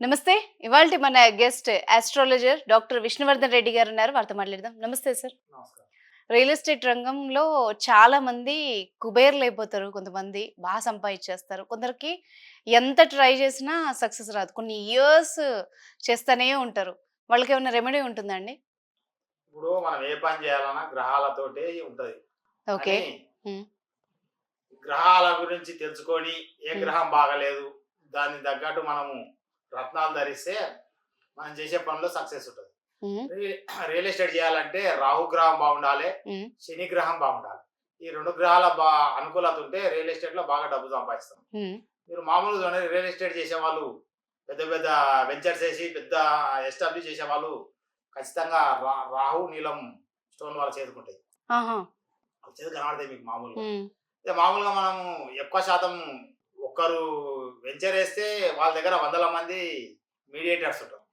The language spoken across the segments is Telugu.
నమస్తే. ఇవాళ మన guest astrologer doctor Vishnuvardhan Reddy గారు ఉన్నారు. వారితో మాట్లాడదాం. నమస్తే సార్. రియల్ ఎస్టేట్ రంగంలో చాలా మంది కుబేర్లు అయిపోతారు. కొంతమంది బాగా సంపాదించేస్తారు. కొందరికి ఎంత ట్రై చేసినా సక్సెస్ రాదు. కొన్ని ఇయర్స్ చేస్తూనే ఉంటారు. వాళ్ళకి ఏమైనా రెమెడీ ఉంటుందండి ఇప్పుడు మనం ఏ పని చేయాలన్నా గ్రహాలతోటే ఉంటది. ఓకే. గ్రహాల గురించి తెలుసుకొని ఏ. గ్రహం బాగలేదు. దానికి తగ్గట్టు మనము రత్నాలు ధరిస్తే మనం చేసే పనిలో సక్సెస్ ఉంటుంది. రియల్ ఎస్టేట్ చేయాలంటే రాహు గ్రహం బాగుండాలి శని గ్రహం బాగుండాలి. ఈ రెండు గ్రహాల బా అనుకూలత ఉంటే రియల్ ఎస్టేట్లో బాగా డబ్బు సంపాదిస్తాం. మీరు మామూలుగా రియల్ ఎస్టేట్ చేసే వాళ్ళు పెద్ద పెద్ద వెంచర్స్ వేసి పెద్ద ఎస్టాబ్లిష్ చేసే వాళ్ళు ఖచ్చితంగా రాహు నీలం స్టోన్ వాళ్ళ చేతుకుంటాయి చేతి కనబడతాయి మీకు మామూలుగా. మామూలుగా మనము ఎక్కువ శాతం ఒక్కరు వెంచర్ వేస్తే వాళ్ళ దగ్గర వందల మంది మీడియేటర్స్ ఉంటారు.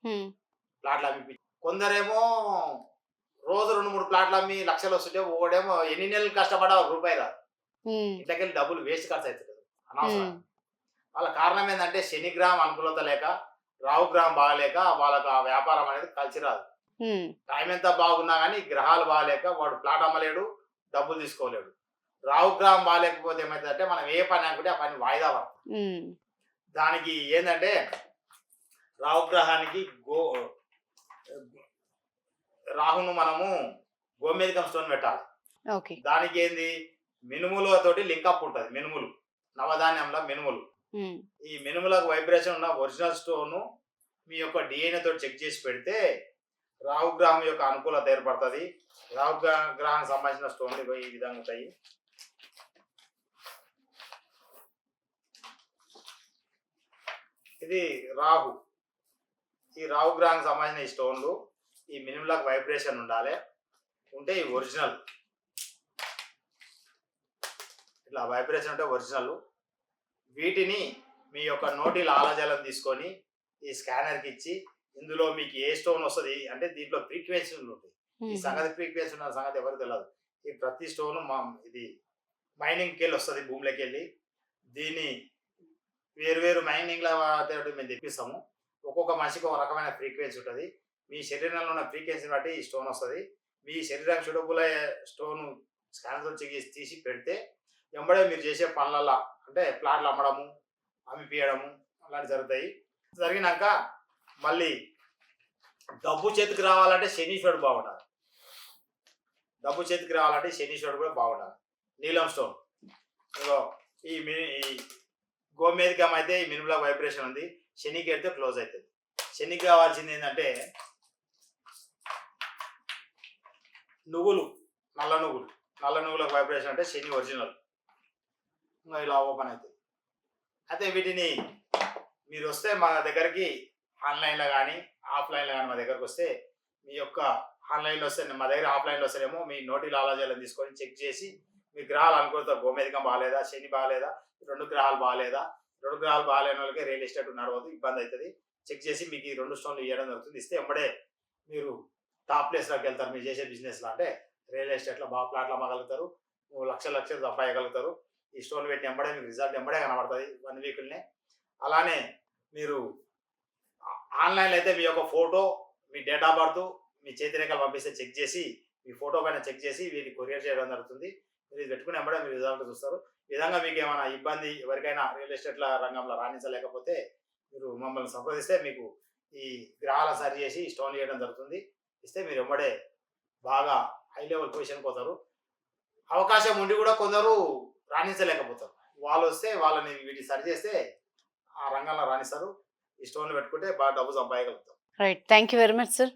ప్లాట్లు అమ్మి కొందరేమో రోజు రెండు మూడు ప్లాట్లు అమ్మి లక్షలు వస్తుంటే ఒకడేమో ఎన్ని నెలలు కష్టపడా ఒక రూపాయి రాదు ఇంట్లోకెళ్ళి డబ్బులు వేస్ట్ ఖర్చు అవుతుంది అనవసరం. వాళ్ళ కారణం ఏంటంటే శనిగ్రహం అనుకూలత లేక రాహుగ్రహం బాగలేక వాళ్ళకు ఆ వ్యాపారం అనేది కలిసి రాదు. టైం ఎంత బాగున్నా కానీ గ్రహాలు బాగాలేక వాడు ప్లాట్ అమ్మలేడు డబ్బులు తీసుకోలేడు. రాహుగ్రహం బాగాలేకపోతే ఏమవుతుందంటే మనం ఏ పని అనుకుంటే ఆ పని వాయిదా పడుతుంది దానికి ఏంటంటే రాహుగ్రహానికి గో రాహును మనము గోమేధికం స్టోన్ పెట్టాలి. దానికి ఏంది? మినుములతోటి లింకప్ ఉంటుంది మినుములు. నవధాన్యంలో మినుములు. ఈ మినుములకు వైబ్రేషన్ ఉన్న ఒరిజినల్ స్టోన్ మీ యొక్క DNA తోటి చెక్ చేసి పెడితే రాహుగ్రహం యొక్క అనుకూలత ఏర్పడుతుంది. రాహుగ్రహ గ్రహానికి సంబంధించిన స్టోన్లు ఈ విధంగా ఉంటాయి. ఇది రాహు. ఈ రాహు గ్రహానికి సంబంధించిన ఈ స్టోన్లు ఈ మినిములకు వైబ్రేషన్ ఉండాలి. ఉంటే ఈ ఒరిజినల్. ఇట్లా వైబ్రేషన్ ఉంటే ఒరిజినల్. వీటిని మీ యొక్క నోటి లాలాజలం తీసుకొని ఈ స్కానర్కి ఇచ్చి ఇందులో మీకు ఏ స్టోన్ వస్తుంది అంటే దీంట్లో ఫ్రీక్వెన్సీలు ఉంటాయి. ఈ సంగతి ఫ్రీక్వెన్సీ ఉన్న సంగతి ఎవరికి తెలియదు ఈ ప్రతి స్టోన్ మా ఇది మైనింగ్కి వెళ్ళి వస్తుంది భూమిలోకి వెళ్ళి దీన్ని వేరు వేరు మైనింగ్ల తోటి మేము తెప్పిస్తాము. ఒక్కొక్క మనిషికి ఒక రకమైన ఫ్రీక్వెన్సీ ఉంటుంది. మీ శరీరంలో ఉన్న ఫ్రీక్వెన్సీని బట్టి ఈ స్టోన్ వస్తుంది. మీ శరీరం సుడబుల్ అయ్యే స్టోన్ స్కానర్తో చెక్ తీసి పెడితే ఎంబడే మీరు చేసే పనులలో అంటే ప్లాట్లు అమ్మడము అమ్మిపియడము అలాంటివి జరుగుతాయి. జరిగినాక మళ్ళీ డబ్బు చేతికి రావాలంటే శనీశ్వరుడు బాగుండాలి. డబ్బు చేతికి రావాలంటే శనీశ్వరుడు కూడా బాగుండాలి. నీలం స్టోన్ ఇగో ఈ ఈ గోమేధికం అయితే ఈ మినుముల వైబ్రేషన్ ఉంది. శనికి వెళ్తే క్లోజ్ అవుతుంది. శనికి కావాల్సింది ఏంటంటే నువ్వులు నల్ల నువ్వులు. నల్ల నువ్వులకు వైబ్రేషన్ అంటే శని ఒరిజినల్ ఇంకా ఇలా ఓపెన్ అవుతుంది. అయితే వీటిని మీరు వస్తే మా దగ్గరికి ఆన్లైన్లో కానీ ఆఫ్లైన్లో కానీ మా దగ్గరకు వస్తే మీ యొక్క ఆన్లైన్లో వస్తే మా దగ్గర ఆఫ్లైన్లో వస్తేనేమో మీ నోటి లాలాజాలను తీసుకొని చెక్ చేసి మీ గ్రహాలు అనుకూలత గోమేధికం బాగాలేదా? శని బాగాలేదా? రెండు గ్రహాలు బాగాలేదా? రెండు గ్రహాలు బాగాలేని వాళ్ళకి రియల్ ఎస్టేట్ నడవద్దు ఇబ్బంది అవుతుంది. చెక్ చేసి మీకు ఈ రెండు స్టోన్లు ఇవ్వడం జరుగుతుంది. ఇస్తే ఎంబడే మీరు టాప్ ప్లేస్లోకి వెళ్తారు. మీరు చేసే బిజినెస్లో అంటే రియల్ ఎస్టేట్లో బాగా ప్లాట్లు అమ్మగలుగుతారు. నువ్వు లక్షల లక్షలు సంపాదగలుగుతారు ఈ స్టోన్ పెట్టి ఎంబడే మీకు రిజల్ట్ ఎంబడే కనబడుతుంది. వన్ వీక్లనే అలానే మీరు ఆన్లైన్లో అయితే మీ యొక్క ఫోటో మీ డేట్ ఆఫ్ బర్త్ మీ చేతి రేఖలు పంపిస్తే చెక్ చేసి మీ ఫోటో పైన చెక్ చేసి వీటిని కొరియర్ చేయడం జరుగుతుంది. మీరు ఇది పెట్టుకుని అమ్మడం మీరు రిజల్ట్ చూస్తారు. ఈ విధంగా మీకు ఏమైనా ఇబ్బంది ఎవరికైనా రియల్ ఎస్టేట్ల రంగంలో రాణించలేకపోతే మీరు మమ్మల్ని సంప్రదిస్తే మీకు ఈ గ్రహాల సరి చేసి స్టోన్ చేయడం జరుగుతుంది. ఇస్తే మీరు ఎంబడే బాగా హై లెవెల్ పొజిషన్కి పోతారు. అవకాశం ఉండి కూడా కొందరు రాణించలేకపోతారు. వాళ్ళు వస్తే వాళ్ళని వీటిని సరి చేస్తే ఆ రంగంలో రాణిస్తారు. ఈ స్టోన్లు పెట్టుకుంటే బాగా డబ్బు సంపాదగలుగుతారు right thank you very much sir